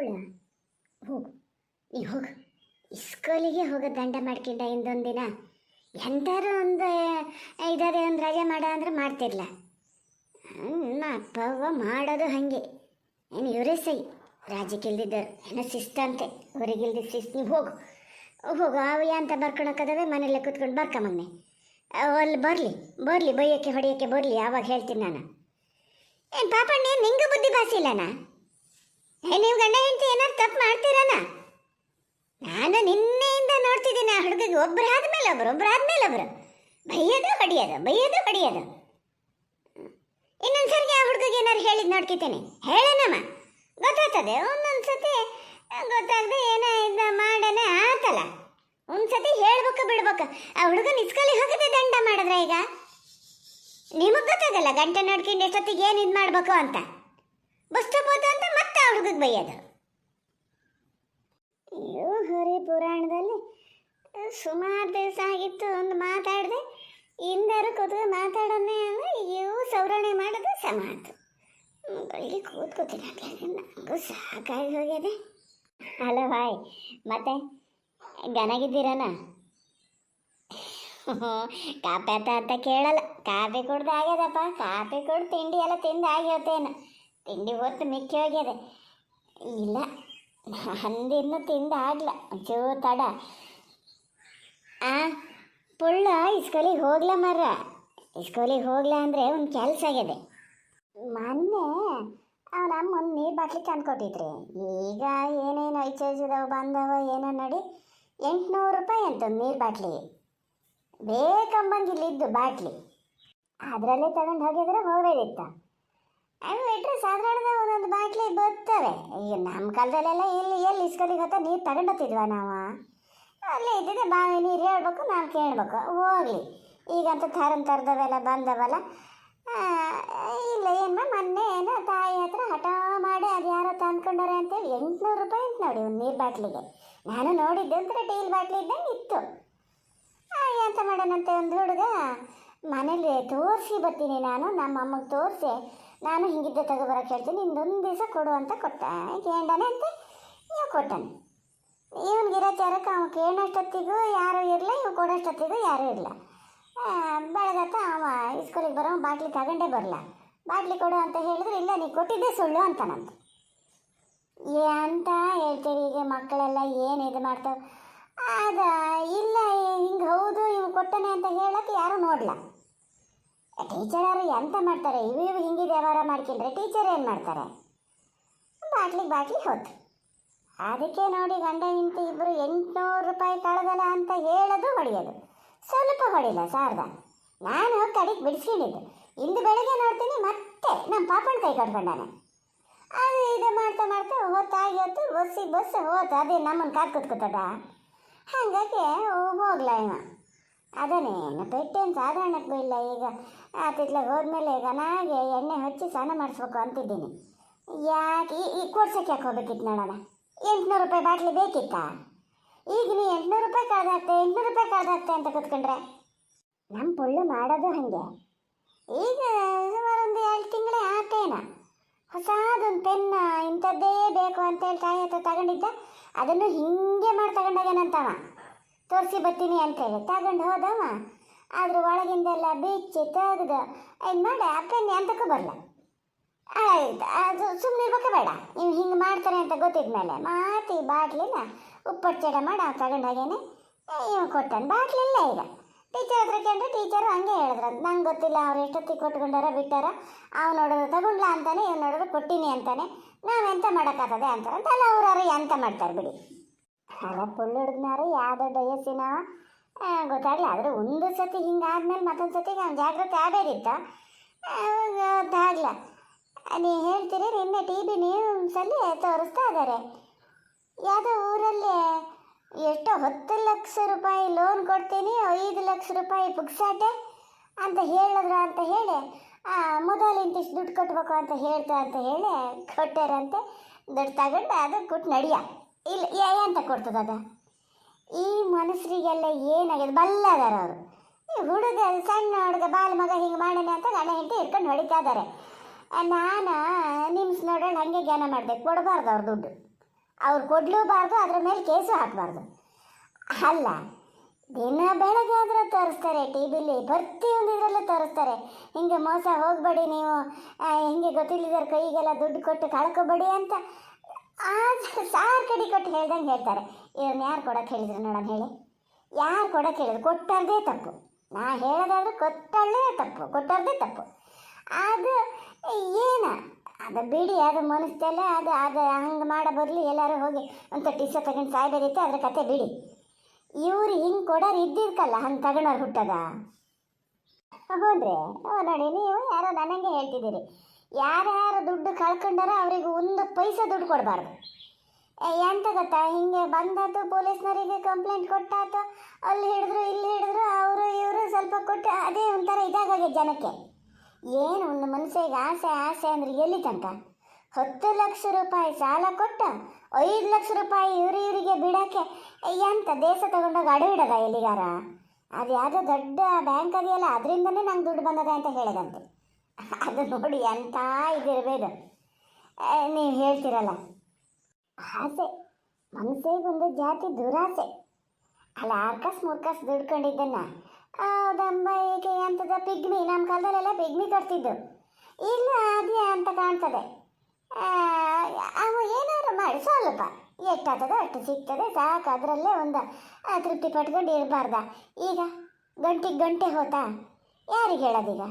ಅವಳ ಹೋಗು. ಈ ಹೋಗು. ಇಸ್ಕೂಲಿಗೆ ಹೋಗೋ, ದಂಡ ಮಾಡ್ಕೊಂಡ ಇಂದೊಂದು ದಿನ ಎಂಥಾರು ಒಂದು ಇದಾರೆ ಒಂದು ರಜೆ ಮಾಡ ಅಂದ್ರೆ ಮಾಡ್ತಿರ್ಲ. ನಮ್ಮ ಅಪ್ಪ ಅವ್ವ ಮಾಡೋದು ಹಾಗೆ. ಏನು, ಇವರೇ ಸೈ ಏನ ಇಲ್ದಿದ್ದರು ಏನೋ ಶಿಸ್ತಂತೆ ಹೊರಗಿಲ್ದಿದ್ದ ಶಿಸ್ತು. ನೀವು ಹೋಗು. ಹೋಗು. ಅವು ಅಂತ ಬರ್ಕೊಳಕ್ಕದವೆ ಮನೇಲೆ ಕೂತ್ಕೊಂಡು ಬರ್ಕೊಂಬನ್ನೆ ಅಲ್ಲಿ ಬರಲಿ. ಬರಲಿ, ಬೈಯೋಕ್ಕೆ ಹೊಡೆಯೋಕ್ಕೆ ಬರಲಿ. ಯಾವಾಗ ಹೇಳ್ತೀನಿ ನಾನು. ಏನು ಪಾಪಣ್ಣ, ನಿಂಗೆ ಬುದ್ಧಿ ಬಾಸಿಲ್ಲನಾ ನೀವು ಗಂಡ ಹೆಂಡತಿ ಏನಾದ್ರು ತಪ್ಪು ಮಾಡ್ತೀರನ ನಾನು ನಿನ್ನೆಯಿಂದ ನೋಡ್ತಿದ್ದೀನಿ ಆ ಹುಡುಗಿಗೆ. ಒಬ್ರು ಮೇಲೆ ಒಬ್ರು ಒಬ್ರು ಆದ್ಮೇಲೆ ಒಬ್ರು. ಬೈಯೋದು ಹೊಡಿಯೋದು ಬೈಯೋದು ಹೊಡಿಯೋದು. ಇನ್ನೊಂದು ಆ ಹುಡುಗಿಗೆ ಏನಾರು ಹೇಳಿದ್ ನೋಡ್ಕಿತೀನಿ. ಹೇಳೇನಮ್ಮ? ಗೊತ್ತಾಗ್ತದೆ. ಒಂದೊಂದು ಗೊತ್ತಾಗದೆ ಏನೋ ಇದು ಮಾಡನೆ ಆತಲ್ಲ. ಒಂದ್ಸತಿ ಹೇಳ್ಬೇಕು, ಬಿಡ್ಬೇಕು. ಆ ಹುಡುಗನ ಇಸ್ಕಲಿ ಹೋಗದೆ ದಂಡ ಮಾಡಿದ್ರೆ ಈಗ. ನಿಮಗೆ ಗೊತ್ತಾಗಲ್ಲ ಗಂಟೆ ನೋಡ್ಕೊಂಡು ಎಷ್ಟೊತ್ತಿಗೆ ಏನು ಇದು ಮಾಡಬೇಕು ಅಂತ. ಬಸ್ ಸ್ಟಾಪ್ ಅಂತ ಹುಡುಗಗೆ ಬೈಯೋದು? ಅಯ್ಯೋ ಹರಿ ಪುರಾಣದಲ್ಲಿ ಸುಮಾರು ದಿವಸ ಆಗಿತ್ತು ಒಂದು ಮಾತಾಡಿದೆ ಹಿಂದಾರು ಕೂತು ಮಾತಾಡೋಣ ಅಂದ್ರೆ ಅಯ್ಯೋ, ಸೌರಣೆ ಮಾಡೋದು ಸಮಾತು ಬೆಳಿಗ್ಗೆ ಕೂತ್ಕೋತೀನಿ ನನಗೂ ಸಾಕಾಗಿ ಹೋಗ್ಯದೆ ಹಲೋ ಹಾಯ್ ಮತ್ತೆ ಗನಗಿದ್ದೀರನ ಕಾಪಿ ಆತ ಅಂತ ಕೇಳಲ್ಲ. ಕಾಫಿ ಕುಡ್ದು ಆಗ್ಯದಪ್ಪ, ಕಾಫಿ ಕುಡ್ದು ತಿಂಡಿ ಎಲ್ಲ ತಿಂದು ಆಗ್ಯವತ್ತೇನು ತಿಂಡಿ ಹೊತ್ತು ಮಿಕ್ಕಿ ಹೋಗ್ಯದೆ ಇಲ್ಲ ಅಂದಿನ್ನು ತಿಂದ ಆಗ್ಲ ಒಂಚೂರು ತಡ. ಆ, ಪುಳ್ಳ ಇಸ್ಕೋಲಿಗೆ ಹೋಗ್ಲ ಮರ ಇಸ್ಕೋಲಿಗೆ ಹೋಗ್ಲ ಅಂದರೆ ಒಂದು ಕೆಲಸ ಆಗಿದೆ ಮೊನ್ನೆ ಅವನ ಅಮ್ಮ ಒಂದು ನೀರು ಬಾಟ್ಲಿ ತಂದು ಈಗ ಏನೇನು ಐಚೈಸಿದವು ಬಂದವ ಏನೋ ನೋಡಿ, ಎಂಟುನೂರು ರೂಪಾಯಿ ಅಂತ ನೀರು ಬಾಟ್ಲಿ. ಬೇಕಂಬಂಗಿಲ್ಲಿದ್ದು ಬಾಟ್ಲಿ. ಅದರಲ್ಲೇ ತಗೊಂಡು ಹೋಗಿದ್ರೆ ಹೋಗೋದಿತ್ತ ಅದು ಬಿಟ್ಟರೆ ಸಾಧಾರಣದ ಒಂದೊಂದು ಬಾಟ್ಲಿ ಬರ್ತವೆ. ಈಗ ನಮ್ಮ ಕಾಲದಲ್ಲೆಲ್ಲ ಇಲ್ಲಿ ಎಲ್ಲಿ ಇಸ್ಕೊಲಿಗೆ ನೀ ನೀರು ತಗೊಂಡೋಗ್ತಿದ್ವ ನಾವು? ಅಲ್ಲೇ ಇದ್ದಿದ್ದೆ ಬಾವಿ ನೀರು ಹೇಳ್ಬೇಕು ನಾವು ಕೇಳಬೇಕು. ಹೋಗಲಿ. ಈಗಂತೂ ಥರನ್ ಥರದವೆಲ್ಲ ಬಂದವಲ್ಲ. ಇಲ್ಲ, ಏನು ಮೊನ್ನೆ ಏನೋ ತಾಯಿ ಹತ್ರ ಹಠ ಮಾಡಿ ಅದು ಯಾರೋ ತಂದ್ಕೊಂಡಾರೆ ಅಂತೇಳಿ ಎಂಟುನೂರು ರೂಪಾಯಿ ಅಂತ ನೋಡಿ ಒಂದು ನೀರು ಬಾಟ್ಲಿಗೆ. ನಾನು ನೋಡಿದ್ದೆ ಒಂಥರ ಟೀಲ್ ಬಾಟ್ಲಿ ಇದ್ದಂಗೆ ಇತ್ತು ಎಂತ ಮಾಡೋಣಂತೆ ಒಂದು ಹುಡುಗ? ಮನೇಲಿ ತೋರಿಸಿ ಬರ್ತೀನಿ ನಾನು ನಮ್ಮ ಅಮ್ಮಗೆ ತೋರಿಸಿ. ನಾನು ಹಿಂಗಿದ್ದೆ ತಗೋಬರೋಕೆ ಹೇಳ್ತೀನಿ ಇನ್ನೊಂದು ದಿವಸ ಕೊಡು ಅಂತ ಕೊಟ್ಟ. ಕೇಂಡನೆ ಅಂತ ಇವ್ ಕೊಟ್ಟನು. ಇವನಿಗೆ ಇರೋಚಾರಕ್ಕೆ ಅವ್ನು ಕೇಳೋಷ್ಟೊತ್ತಿಗೂ ಯಾರೂ ಇರಲ್ಲ ಇವ್ ಕೊಡೋಷ್ಟೊತ್ತಿಗೂ ಯಾರೂ ಇಲ್ಲ ಬೆಳಗತ್ತ ಅವ ಇಸ್ಕೂಲಿಗೆ ಬರೋ ಬಾಟ್ಲಿ ತಗೊಂಡೇ ಬರಲ್ಲ ಬಾಟ್ಲಿ ಕೊಡು ಅಂತ ಹೇಳಿದ್ರೆ, ಇಲ್ಲ, ನೀ ಕೊಟ್ಟಿದ್ದೆ ಸುಳ್ಳು ಅಂತ ಏ ಅಂತ ಹೇಳ್ತೀರಿ ಈಗ ಮಕ್ಕಳೆಲ್ಲ ಏನು ಇದು ಮಾಡ್ತಾವೆ? ಅದ ಇಲ್ಲ, ಹಿಂಗೆ ಹೌದು ಇವು ಕೊಟ್ಟನೆ ಅಂತ ಹೇಳಕ್ಕೆ ಯಾರೂ ನೋಡಲ್ಲ ಟೀಚರರು ಎಂತ ಮಾಡ್ತಾರೆ? ಇವು ಇವು ಹಿಂಗೆ ವ್ಯವಹಾರ ಮಾಡ್ಕೊಂಡ್ರೆ ಟೀಚರ್ ಏನು ಮಾಡ್ತಾರೆ? ಬಾಟ್ಲಿಗೆ ಬಾಟ್ಲಿ ಹೋತು ಅದಕ್ಕೆ ನೋಡಿ ಗಂಡ ಹೆಂಡತಿ ಇಬ್ಬರು ಎಂಟುನೂರು ರೂಪಾಯಿ ಕಳೆದಲ್ಲ ಅಂತ ಹೇಳೋದು ಹೊಡೆಯೋದು. ಸ್ವಲ್ಪ ಹೊಡಿಲ್ಲ, ಸಾರ್ದ. ನಾನು ಕಡೆಗೆ ಬಿಡಿಸ್ಕೊಂಡಿದ್ದು. ಇಂದು ಬೆಳಗ್ಗೆ ನೋಡ್ತೀನಿ, ಮತ್ತೆ ನಮ್ಮ ಪಾಪನ ಕೈ ಕಟ್ಕೊಂಡಾನೆ. ಅದು ಇದು ಮಾಡ್ತಾ ಮಾಡ್ತಾ ಹೊತ್ತಾಗಿ ಹೊತ್ತು ಬಸ್ಸಿಗೆ ಬಸ್ ಹೋತು, ಅದೇ ನಮ್ಮನ್ನು ಕಾದು ಕೂತ್ಕೊತದ ಹಾಗಾಗಿ ಹೋಗ್ಲ ಇವ. ಅದನ್ನೇನು ಪೆಟ್ಟೇನು ಸಾಧಾರಣಕ್ಕೆ ಇಲ್ಲ ಈಗ. ಆತಿತ್ಲಾಗ ಹೋದ್ಮೇಲೆ ಈಗ ನಾಗೆ ಎಣ್ಣೆ ಹಚ್ಚಿ ಸ್ನಾನ ಮಾಡಿಸ್ಬೇಕು ಅಂತಿದ್ದೀನಿ. ಯಾಕೆ? ಈ- ಕೊಡ್ಸಕ್ಕೆ ಯಾಕೆ ಹೋಗ್ಬೇಕಿತ್ತು ನೋಡೋಣ ಎಂಟುನೂರು ರೂಪಾಯಿ ಬಾಟ್ಲಿ ಬೇಕಿತ್ತಾ? ಈಗ ನೀ ಎಂಟುನೂರು ರೂಪಾಯಿ ಕಳೆದಾಗ್ತೆ ಎಂಟುನೂರು ರೂಪಾಯಿ ಕಳೆದಾಗ್ತೆ ಅಂತ ಕೂತ್ಕೊಂಡ್ರೆ? ನಮ್ಮ ಪುಳ್ಳು ಮಾಡೋದು ಹಾಗೆ. ಈಗ ಸುಮಾರು ಒಂದು ಎರಡು ತಿಂಗಳೇ ಆತೇನ. ಹೊಸದೊಂದು ಪೆನ್ನ, ಇಂಥದ್ದೇ ಬೇಕು ಅಂತೇಳಿ ತಾಯಿ ಹತ್ರ ತಗೊಂಡಿದ್ದ, ಅದನ್ನು ಹಿಂಗೆ ಮಾಡಿ ತಗೊಂಡೋಗ್ಯಾನಂತವ. ತೋರಿಸಿ ಬರ್ತೀನಿ ಅಂತೇಳಿ ತಗೊಂಡು ಹೋದವ. ಅದ್ರ ಒಳಗಿಂದೆಲ್ಲ ಬಿಚ್ಚಿ ತೆಗೆದು ಇದು ಮಾಡಿ ಅಪ್ಪನ್ನೇ ಅಂತಕ್ಕೂ ಬರಲ್ಲ ಆಯ್ತು, ಅದು ಸುಮ್ಮನೆ ಇರ್ಬೇಕ ಬೇಡ. ನೀವು ಹಿಂಗೆ ಮಾಡ್ತಾರೆ ಅಂತ ಗೊತ್ತಿದ್ಮೇಲೆ ಮಾತಿ ಬಾಟ್ಲಿನ ಉಪ್ಪಟ್ಟು ಚಡ ಮಾಡಿ ಅವ್ನು ತಗೊಂಡು ಹಾಗೇನೆ. ಇವ್ ಕೊಟ್ಟಾನೆ ಬಾಟ್ಲಿಲ್ಲ ಈಗ. ಟೀಚರ್ ಹತ್ರ ಕೇಳಿದ್ರೆ ಟೀಚರು ಹಂಗೆ ಹೇಳಿದ್ರು. ನಂಗೆ ಗೊತ್ತಿಲ್ಲ ಅವ್ರು ಎಷ್ಟೊತ್ತಿಗೆ ಕೊಟ್ಕೊಂಡಾರ, ಬಿಟ್ಟಾರ. ಅವ್ನು ನೋಡಿದ್ರೆ ತಗೊಂಡ್ಲ ಅಂತಾನೆ, ಇವ್ನು ನೋಡಿದ್ರೆ ಕೊಟ್ಟಿನಿ ಅಂತಾನೆ. ನಾವೆಂತ ಮಾಡೋಕ್ಕಾಗದೆ ಅಂತಾರೆ ಅಂತ ಅಲ್ಲ ಅವ್ರವ್ರು ಎಂತ ಮಾಡ್ತಾರೆ ಬಿಡಿ. ಅಲ್ಲ ಪುಳ್ಳು ಹುಡುಗನಾರು ಯಾವುದೋ ಡಯಸ್ಸಿನವ ಗೊತ್ತಾಗಲ್ಲ ಆದರೆ ಒಂದು ಸತಿ ಹಿಂಗಾದ್ಮೇಲೆ ಮತ್ತೊಂದು ಸತಿ ನಾನು ಜಾಗ್ರತೆ ಆಗಬೇಕಿತ್ತ? ಗೊತ್ತಾಗಲ್ಲ ನೀವು ಹೇಳ್ತೀರಿ, ನಿನ್ನೆ ಟಿ ವಿ ನ್ಯೂಸಲ್ಲಿ ತೋರಿಸ್ತಾ ಇದ್ದಾರೆ. ಯಾವುದೋ ಊರಲ್ಲಿ ಎಷ್ಟೋ ಹತ್ತು ಲಕ್ಷ ರೂಪಾಯಿ ಲೋನ್ ಕೊಡ್ತೀನಿ, ಐದು ಲಕ್ಷ ರೂಪಾಯಿ ಪುಕ್ಸಾಟೆ ಅಂತ ಹೇಳಿದ್ರು ಅಂತ ಹೇಳಿ ಮೊದಲು ಇಂತಿಷ್ಟು ದುಡ್ಡು ಕಟ್ಟಬೇಕು ಅಂತ ಹೇಳ್ತಾ ಅಂತ ಹೇಳಿ ಕೊಟ್ಟಾರಂತೆ. ದುಡ್ಡು ತಗೊಂಡು ಅದು ಕೊಟ್ಟು ನಡಿಯ. ಇಲ್ಲ, ಏ ಅಂತ ಕೊಡ್ತದ ಈ ಮನುಷ್ಯರಿಗೆಲ್ಲ ಏನಾಗಿದೆ? ಬಲ್ಲದಾರ ಅವರು. ಈ ಹುಡುಗ, ಸಣ್ಣ ಹುಡುಗ, ಬಾಲ ಮಗ ಹಿಂಗೆ ಮಾಡೋಣ ಅಂತ ಗಂಡ ಹೆಂಡತಿ ಇಟ್ಕೊಂಡು ಹೊಡಿತಾ ಇದ್ದಾರೆ. ನಾನು, ನಿಮ್ಸ್ ನೋಡೋಣ, ಹಾಗೆ ಜ್ಞಾನ ಮಾಡಬೇಕು. ಕೊಡಬಾರ್ದು ಅವ್ರ ದುಡ್ಡು. ಅವ್ರು ಕೊಡ್ಲೂಬಾರ್ದು, ಅದ್ರ ಮೇಲೆ ಕೇಸು ಹಾಕಬಾರ್ದು. ಅಲ್ಲ, ದಿನ ಬೆಳಗ್ಗೆ ಆದರೂ ತೋರಿಸ್ತಾರೆ ಟಿ ವಿಲಿ ಪ್ರತಿಯೊಂದು ಇದರಲ್ಲೂ ತೋರಿಸ್ತಾರೆ. ಹಿಂಗೆ ಮೋಸ ಹೋಗಬೇಡಿ ನೀವು. ಹಿಂಗೆ ಗೊತ್ತಿಲ್ಲದವ್ರ ಕೈಗೆಲ್ಲ ದುಡ್ಡು ಕೊಟ್ಟು ಕಳ್ಕೊಬೇಡಿ ಅಂತ. ಸಾರ್ ಕಡೆ ಕೊಟ್ಟು ಹೇಳ್ದಂಗೆ ಹೇಳ್ತಾರೆ. ಇವ್ರನ್ನ ಯಾರು ಕೊಡೋಕೆ ಹೇಳಿದ್ರು ನೋಡೋಣ ಹೇಳಿ. ಯಾರು ಕೊಡೋಕೆ ಹೇಳಿದ್ರು? ಕೊಟ್ಟರ್ದೇ ತಪ್ಪು. ನಾ ಹೇಳೋದಾದ್ರೆ ಕೊಟ್ಟಲ್ಲೇ ತಪ್ಪು. ಕೊಟ್ಟರ್ದೇ ತಪ್ಪು. ಅದು ಏನು? ಅದು ಬಿಡಿ, ಅದು ಮನಸ್ಸಲ್ಲ ಅದು ಅದು ಹಂಗೆ ಮಾಡೋ ಬದಲು ಎಲ್ಲರೂ ಹೋಗಿ ಒಂದು ಟೀಸ ತಗೊಂಡು ಸಾಯ್ಬೇಕೈತೆ ಅದ್ರ ಕತೆ ಬಿಡಿ. ಇವ್ರು ಹಿಂಗೆ ಕೊಡೋರು ಇದ್ದಿರ್ಕಲ್ಲ ಹಂಗೆ ತಗೊಂಡವ್ರು ಹುಟ್ಟದ? ಹೌದ್ರಿ. ನೋಡಿ, ನೀವು ಯಾರೋ ನನಗೆ ಹೇಳ್ತಿದ್ದೀರಿ. ಯಾರ್ಯಾರು ದುಡ್ಡು ಕಳ್ಕೊಂಡಾರ ಅವರಿಗೆ ಒಂದು ಪೈಸೆ ದುಡ್ಡು ಕೊಡಬಾರ್ದು. ಎಂತ ಗೊತ್ತಾ? ಹಿಂಗೆ ಬಂದಾತು, ಪೊಲೀಸ್ನವರಿಗೆ ಕಂಪ್ಲೇಂಟ್ ಕೊಟ್ಟಾತು, ಅಲ್ಲಿ ಹಿಡಿದ್ರು, ಇಲ್ಲಿ ಹಿಡಿದ್ರು, ಅವರು ಇವರು ಸ್ವಲ್ಪ ಕೊಟ್ಟು ಅದೇ ಒಂಥರ ಇದಾಗೋಗಿದೆ ಜನಕ್ಕೆ. ಏನು ಒಂದು ಮನುಷ್ಯಗೆ ಆಸೆ ಆಸೆ ಅಂದ್ರೆ ಎಲ್ಲಿ ತನಕ? ಹತ್ತು ಲಕ್ಷ ರೂಪಾಯಿ ಸಾಲ ಕೊಟ್ಟು, ಐದು ಲಕ್ಷ ರೂಪಾಯಿ ಇವರು ಇವರಿಗೆ ಬಿಡೋಕ್ಕೆ ಎಂತ ದೇಶ ತಗೊಂಡೋಗಿ ಅಡು ಇಡದ ಎಲ್ಲಿಗಾರ? ಅದು ಯಾವುದೋ ದೊಡ್ಡ ಬ್ಯಾಂಕ್ ಅದೆಯಲ್ಲ, ಅದರಿಂದನೇ ನಂಗೆ ದುಡ್ಡು ಬಂದದ ಅಂತ ಹೇಳಿದಂತೆ. ಅದು ನೋಡಿ ಎಂಥ ಇದಿರಬೇಕು. ನೀವು ಹೇಳ್ತಿರಲ್ಲ. ಆಸೆ. ಮನಸ್ಸಿಗೊಂದು ಜಾತಿ ದುರಾಸೆ. ಅಲ್ಲ, ಆರ್ಕಸ್ ಮುರ್ಕಸ್ ದುಡ್ಕೊಂಡಿದ್ದನ್ನ. ದಮ್ಮ ಏಕೆ ಅಂತದ ಪಿಗ್ಮಿ? ನಮ್ಮ ಕಾಲದಲ್ಲೆಲ್ಲ ಪಿಗ್ಮಿ ತರ್ತಿದ್ದು ಇಲ್ಲ, ಅದೇ ಅಂತ ಕಾಣ್ತದೆ. ಅವು ಏನಾದ್ರು ಮಾಡಿ ಸ್ವಲ್ಪ ಎಷ್ಟಾಗ್ತದೆ ಅಷ್ಟು ಸಿಗ್ತದೆ, ಸಾಕು. ಅದರಲ್ಲೇ ಒಂದು ತೃಪ್ತಿ ಪಟ್ಕೊಂಡು ಇರಬಾರ್ದ. ಈಗ ಗಂಟೆಗೆ ಗಂಟೆ ಹೋತಾ? ಯಾರಿಗೆ ಹೇಳೋದೀಗ?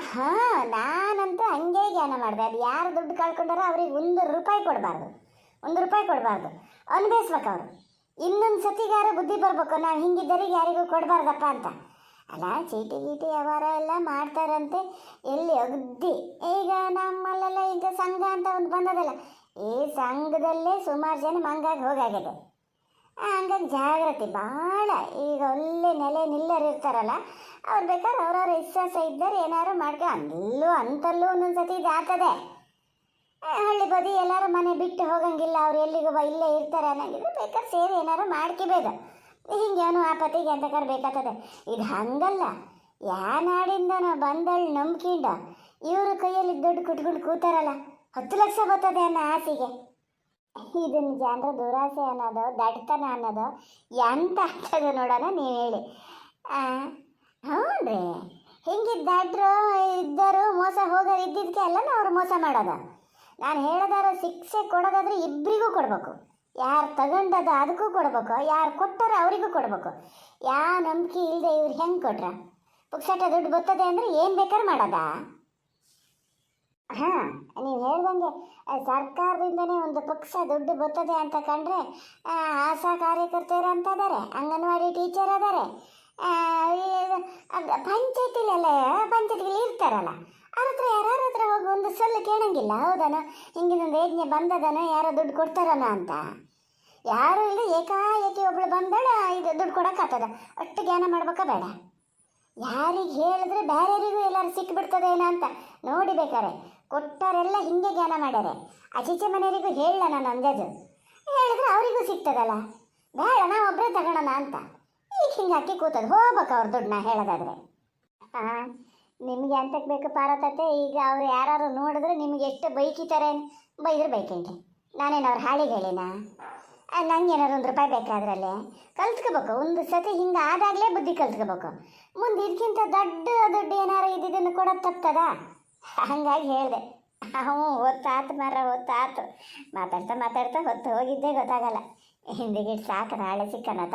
ಹಾಂ, ನಾನಂತೂ ಹಂಗೆ ಜ್ಞಾನ ಮಾಡಿದೆ. ಅದು ಯಾರು ದುಡ್ಡು ಕಳ್ಕೊಂಡಾರೋ ಅವ್ರಿಗೆ ಒಂದು ರೂಪಾಯಿ ಕೊಡಬಾರ್ದು. ಒಂದು ರೂಪಾಯಿ ಕೊಡಬಾರ್ದು. ಅನ್ಭವಿಸ್ಬೇಕು ಅವರು. ಇನ್ನೊಂದು ಸತಿಗಾರ ಬುದ್ಧಿ ಬರ್ಬೇಕು. ನಾವು ಹಿಂಗಿದ್ದರಿಗೆ ಯಾರಿಗೂ ಕೊಡಬಾರ್ದಪ್ಪ ಅಂತ. ಅಲ್ಲ, ಚೀಟಿ ಗೀಟಿ ವ್ಯವಹಾರ ಎಲ್ಲ ಮಾಡ್ತಾರಂತೆ. ಎಲ್ಲಿ ಅಗ್ದಿ? ಈಗ ನಮ್ಮಲ್ಲೆಲ್ಲ ಈಗ ಸಂಘ ಅಂತ ಒಂದು ಬಂದದಲ್ಲ. ಈ ಸಂಘದಲ್ಲೇ ಸುಮಾರು ಜನ ಮಂಗಾಗಿ ಹೋಗಾಗಿದೆ. ಹಂಗಾಗಿ ಜಾಗ್ರತೆ ಭಾಳ ಈಗ ಒಳ್ಳೆ ನೆಲೆ ನಿಲ್ಲರು ಇರ್ತಾರಲ್ಲ, ಅವ್ರು ಬೇಕಾದ್ರೆ ಅವ್ರವ್ರ ವಿಶ್ವಾಸ ಇದ್ದರೆ ಏನಾದ್ರು ಮಾಡ್ಕೊ ಅಲ್ಲೂ ಅಂತಲ್ಲೂ ಒಂದೊಂದು ಸತಿ ಇದು ಆಗ್ತದೆ. ಹಳ್ಳಿ ಬದಿ ಎಲ್ಲರೂ ಮನೆ ಬಿಟ್ಟು ಹೋಗಂಗಿಲ್ಲ, ಅವ್ರು ಎಲ್ಲಿಗೂ ಇಲ್ಲೇ ಇರ್ತಾರೆ ಅನ್ನಂಗಿದ್ರೆ ಬೇಕಾದ್ರೆ ಸೇರಿ ಏನಾದ್ರು ಮಾಡ್ಕೋಬೇಕು ಹಿಂಗೆ ಅವನು ಆಪತ್ತಿಗೆ ಎಂತಕಾರ ಬೇಕಾಗ್ತದೆ ಇದು ಹಂಗಲ್ಲ. ಯಾ ನಾಡಿಂದನೋ ಬಂದಳು ನಂಬ್ಕಿಂಡ ಇವರು ಕೈಯಲ್ಲಿ ದುಡ್ಡು ಕುಟ್ಕೊಂಡು ಕೂತಾರಲ್ಲ, ಹತ್ತು ಲಕ್ಷ ಬರ್ತದೆ ಅನ್ನೋ ಆಸೆಗೆ. ಇದನ್ನ ಜನರ ದುರಾಸೆ ಅನ್ನೋದು, ದಡ್ತನ ಅನ್ನೋದು ಎಂತ ಆಗ್ತದೆ ನೋಡೋಣ ನೀವು ಹೇಳಿ. ಹ್ಞೂ ರೀ ಇದ್ದರು ಮೋಸ ಹೋಗೋರು ಇದ್ದಿದ್ದಕ್ಕೆ ಎಲ್ಲನೂ ಅವ್ರು ಮೋಸ ಮಾಡೋದು. ನಾನು ಹೇಳೋದಾರ ಶಿಕ್ಷೆ ಕೊಡೋದಾದ್ರೆ ಇಬ್ಬರಿಗೂ ಕೊಡಬೇಕು. ಯಾರು ತಗೊಂಡದ ಅದಕ್ಕೂ ಕೊಡ್ಬೇಕು, ಯಾರು ಕೊಟ್ಟಾರೋ ಅವರಿಗೂ ಕೊಡ್ಬೇಕು. ಯಾವ ನಂಬಿಕೆ ಇಲ್ಲದೆ ಇವ್ರು ಹೆಂಗೆ ಕೊಟ್ರ? ಪುಕ್ಸಟ ದುಡ್ಡು ಬರ್ತದೆ ಅಂದರೆ ಏನು ಬೇಕಾದ್ರೆ ಮಾಡೋದಾ? ಹಾಂ, ನೀವು ಹೇಳ್ದಂಗೆ ಸರ್ಕಾರದಿಂದನೇ ಒಂದು ಪಕ್ಷ ದುಡ್ಡು ಬರ್ತದೆ ಅಂತ ಕಂಡ್ರೆ ಆಶಾ ಕಾರ್ಯಕರ್ತೆಯರು ಅಂತ ಅದಾರೆ ಅಂಗನವಾಡಿ ಟೀಚರ್ ಅದಾರೆ ಪಂಚಾಯತಿಲೆಲ್ಲ ಪಂಚಾಯತಿಗಳು ಇರ್ತಾರಲ್ಲ, ಅವ್ರ ಹತ್ರ ಯಾರ ಹತ್ರ ಹೋಗಿ ಒಂದು ಸೊಲ್ಲು ಕೇಳಂಗಿಲ್ಲ, ಹೌದನ ಹಿಂಗಿನೊಂದು ಯಜ್ಞೆ ಬಂದದನ, ಯಾರೋ ದುಡ್ಡು ಕೊಡ್ತಾರನ ಅಂತ. ಯಾರು ಇಲ್ಲ, ಏಕಾಏಕಿ ಒಬ್ಳು ಬಂದಳ, ಇದು ದುಡ್ಡು ಕೊಡೋಕ್ಕಾಗ್ತದ ಅಷ್ಟು ಜ್ಞಾನ ಮಾಡ್ಬೇಕಾ ಬೇಡ. ಯಾರಿಗೆ ಹೇಳಿದ್ರೆ ಬೇರೆಯವರಿಗೂ ಎಲ್ಲರೂ ಸಿಕ್ಕಿಬಿಡ್ತದೇನೋ ಅಂತ, ನೋಡಿ ಬೇಕಾರೆ ಕೊಟ್ಟವರೆಲ್ಲ ಹಿಂಗೆ ಜ್ಞಾನ ಮಾಡ್ಯಾರೆ. ಅಚಿಚೆ ಮನೆಯವರಿಗೂ ಹೇಳ ನಾನು ಅಂದಾಜು. ಹೇಳಿದ್ರೆ ಅವರಿಗೂ ಸಿಗ್ತದಲ್ಲ. ಬೇಡ, ನಾವು ಒಬ್ಬರೇ ತಗೊಳ್ಳೋಣ ಅಂತ. ಈಗ ಹಿಂಗೆ ಹಾಕಿ ಕೂತದ. ಹೋಗ್ಬೇಕು ಅವ್ರ ದುಡ್ಡನ್ನ ಹೇಳೋದಾದ್ರೆ. ಹಾಂ ನಿಮಗೆ ಅಂತಕ್ಕೆ ಬೇಕು ಪಾರತತೆ ಈಗ ಅವ್ರು ಯಾರು ನೋಡಿದ್ರೆ ನಿಮಗೆ ಎಷ್ಟು ಬೈಕಿತಾರೆ ಬೈದ್ರೆ ಬೈಕಂಗೆ ನಾನೇನು ಅವ್ರ ಹಾಳಿಗೆ ಹೇಳಿನಾ? ನಂಗೆ ಏನಾದ್ರು ಒಂದು ರೂಪಾಯಿ ಬೇಕಾದ್ರಲ್ಲೇ ಕಲ್ತ್ಕೋಬೇಕು. ಒಂದು ಸತಿ ಹಿಂಗೆ ಆದಾಗಲೇ ಬುದ್ಧಿ ಕಲ್ತ್ಕೋಬೇಕು. ಮುಂದೆ ಇದಕ್ಕಿಂತ ದೊಡ್ಡ ದುಡ್ಡು ಏನಾರು ಇದ್ದಿದ್ದನ್ನು ಕೊಡೋದು ತಪ್ತದ ಹಂಗಾಗಿ ಹೇಳಿದೆ. ಹ್ಞೂ ಹೊತ್ತಾತು ಮರ ಹೊತ್ತಾತು ಮಾತಾಡ್ತಾ ಮಾತಾಡ್ತಾ ಹೊತ್ತು ಹೋಗಿದ್ದೇ ಗೊತ್ತಾಗಲ್ಲ. ಹಿಂದಿಗಿಟ್ಟು ಸಾಕು ನಾಳೆ ಸಿಕ್ಕನತ